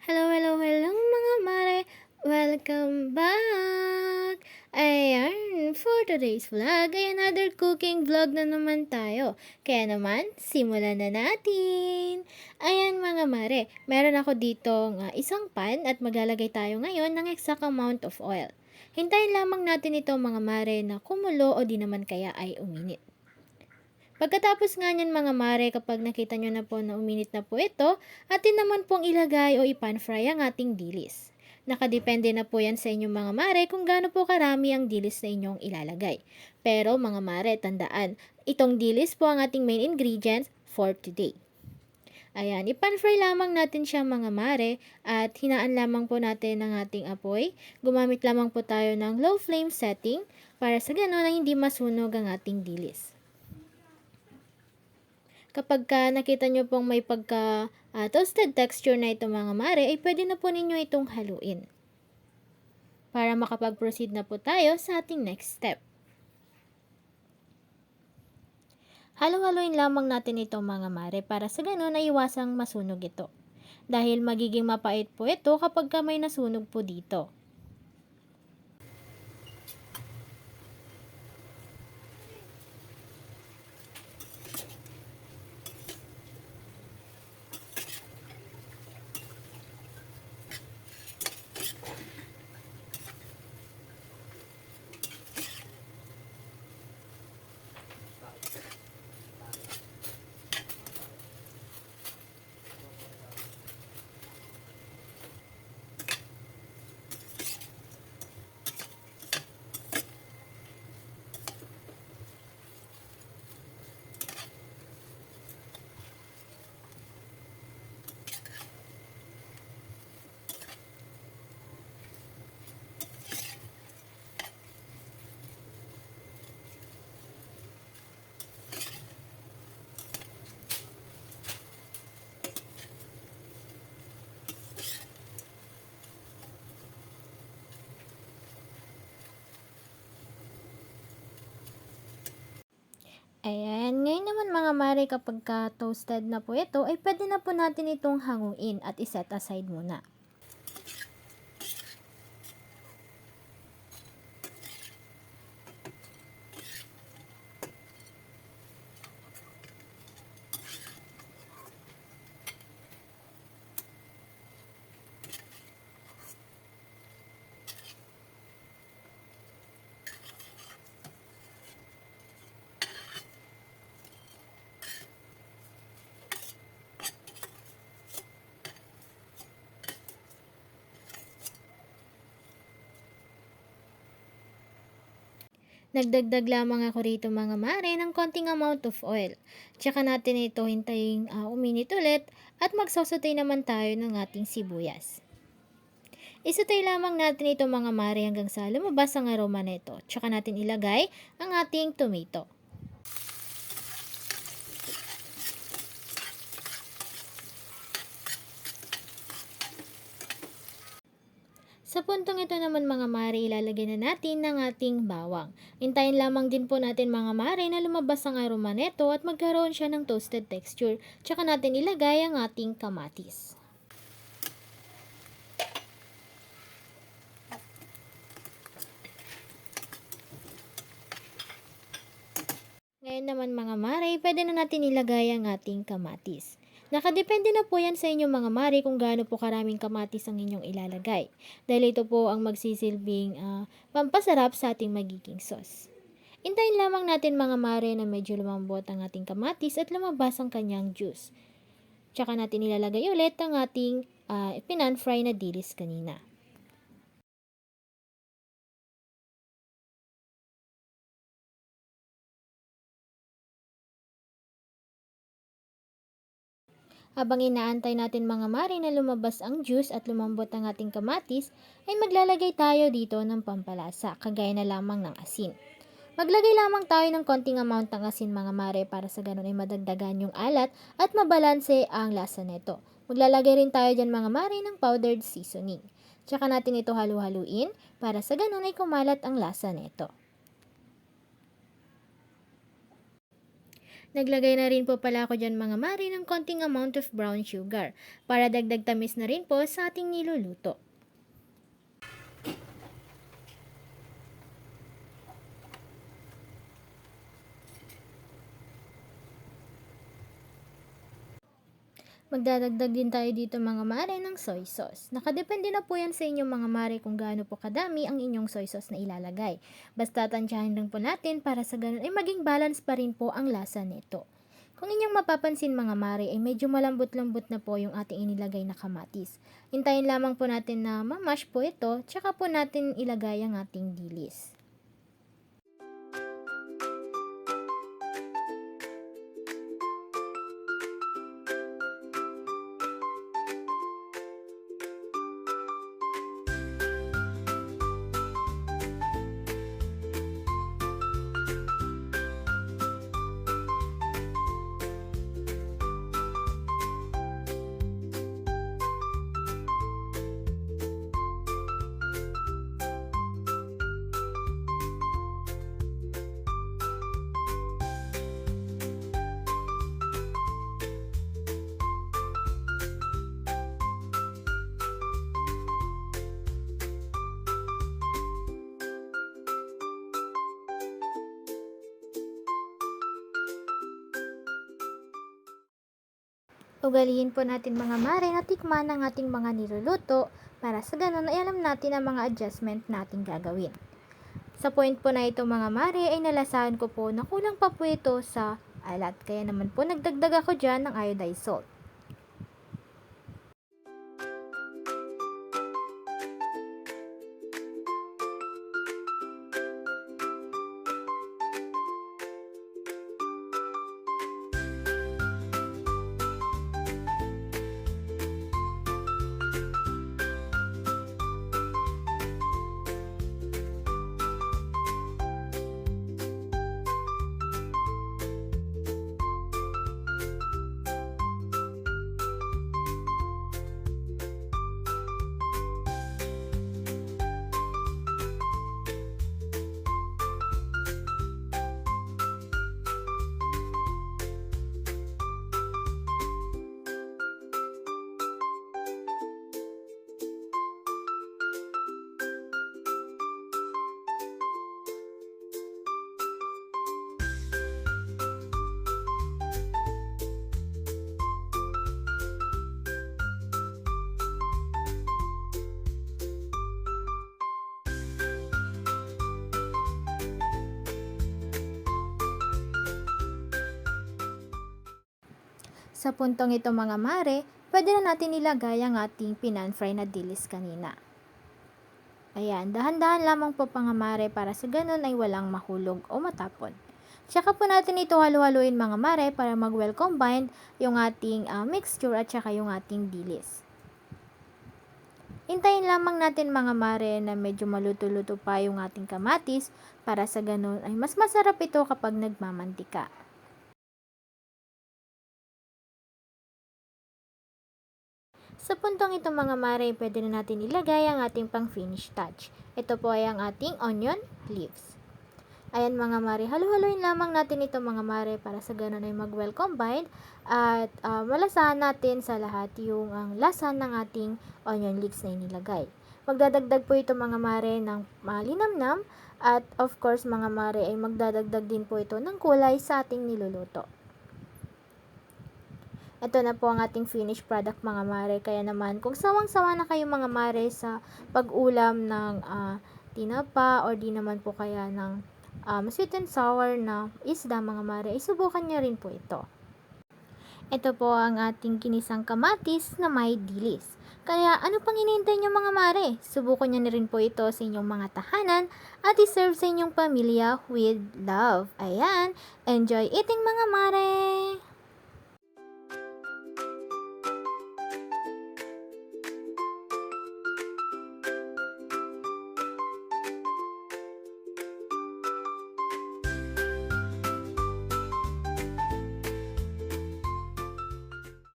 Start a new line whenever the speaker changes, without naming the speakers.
Hello, hello, hello mga mare! Welcome back! Ayan, for today's vlog ay another cooking vlog na naman tayo. Kaya naman, simulan na natin! Ayan mga mare, meron ako dito nga isang pan at maglalagay tayo ngayon ng exact amount of oil. Hintayin lamang natin ito mga mare na kumulo o di naman kaya ay uminit. Pagkatapos nga niyan mga mare, kapag nakita nyo na po na uminit na po ito, atin naman pong ilagay o ipan-fry ang ating dilis. Nakadepende na po yan sa inyong mga mare kung gaano po karami ang dilis na inyong ilalagay. Pero mga mare, tandaan, itong dilis po ang ating main ingredients for today. Ayan, ipan-fry lamang natin siya mga mare at hinaan lamang po natin ang ating apoy. Gumamit lamang po tayo ng low flame setting para sa gano'n na hindi masunog ang ating dilis. Kapag ka nakita nyo pong may pagka ah, toasted texture na ito mga mare, ay pwede na po ninyo itong haluin. Para makapag-proceed na po tayo sa ating next step. Halo-haloin lamang natin ito mga mare para sa ganun ay iwasang masunog ito. Dahil magiging mapait po ito kapag ka may nasunog po dito. Ayan, ngayon naman mga mare kapag ka toasted na po ito, ay pwede na po natin itong hanguin at iset aside muna. Nagdagdag lamang ako rito mga mare ng konting amount of oil. Tsaka natin ito hintayin uh, uminit ulit at magsasutay naman tayo ng ating sibuyas. Isutay lamang natin ito mga mare hanggang sa lumabas ang aroma nito. Tsaka natin ilagay ang ating tomato. Sa puntong ito naman mga mare, ilalagay na natin ng ating bawang. Hintayin lamang din po natin mga mare na lumabas ang aroma neto at magkaroon siya ng toasted texture. Tsaka natin ilagay ang ating kamatis. Ngayon naman mga mare, pwede na natin ilagay ang ating kamatis. Nakadepende na po yan sa inyong mga mare kung gaano po karaming kamatis ang inyong ilalagay. Dahil ito po ang magsisilbing uh, pampasarap sa ating magiging sauce. Intayin lamang natin mga mare na medyo lumambot ang ating kamatis at lumabas ang kanyang juice. Tsaka natin ilalagay ulit ang ating uh, pinan-fry na dilis kanina. Habang inaantay natin mga mari na lumabas ang juice at lumambot ang ating kamatis, ay maglalagay tayo dito ng pampalasa, kagaya na lamang ng asin. Maglagay lamang tayo ng konting amount ng asin mga mare para sa ganun ay madagdagan yung alat at mabalanse ang lasa nito. Maglalagay rin tayo dyan mga mare ng powdered seasoning. Tsaka natin ito halu-haluin para sa ganun ay kumalat ang lasa nito. Naglagay na rin po pala ako dyan mga mare ng konting amount of brown sugar para dagdag tamis na rin po sa ating niluluto. Magdadagdag din tayo dito mga mare ng soy sauce. Nakadepende na po yan sa inyong mga mare kung gaano po kadami ang inyong soy sauce na ilalagay. Basta tansyahin lang po natin para sa ganun ay maging balance pa rin po ang lasa nito. Kung inyong mapapansin mga mare ay medyo malambot-lambot na po yung ating inilagay na kamatis. Hintayin lamang po natin na mamash po ito, tsaka po natin ilagay ang ating dilis. Ugaliin po natin mga mare na tikman ang ating mga niluluto para sa ganun ay alam natin ang mga adjustment natin gagawin. Sa point po na ito mga mare ay nalasahan ko po na kulang pa po ito sa alat kaya naman po nagdagdag ako dyan ng iodized salt. Sa puntong ito mga mare, pwede na natin ilagay ang ating pinan-fry na dilis kanina. Ayan, dahan-dahan lamang po mga mare para sa ganun ay walang mahulog o matapon. Tsaka po natin ito halu-haluin mga mare para mag-well combined yung ating ah, mixture at saka yung ating dilis. Hintayin lamang natin mga mare na medyo maluto-luto pa yung ating kamatis para sa ganun ay mas masarap ito kapag nagmamantika. Sa puntong ito mga mare, pwede na natin ilagay ang ating pang finish touch. Ito po ay ang ating onion leaves. Ayan mga mare, halu-haluin lamang natin ito mga mare para sa ganun ay mag-well combined at uh, malasahan natin sa lahat yung ang lasa ng ating onion leeks na inilagay. Magdadagdag po ito mga mare ng malinamnam at of course mga mare ay magdadagdag din po ito ng kulay sa ating niluluto. Ito na po ang ating finished product mga mare. Kaya naman, kung sawang-sawa na kayo mga mare sa pag-ulam ng uh, tinapa or di naman po kaya ng um, sweet and sour na isda mga mare, isubukan nyo rin po ito. Ito po ang ating kinisang kamatis na may dilis. Kaya ano pang inintay nyo mga mare? Subukan nyo na rin po ito sa inyong mga tahanan at iserve sa inyong pamilya with love. Ayan, enjoy eating mga mare!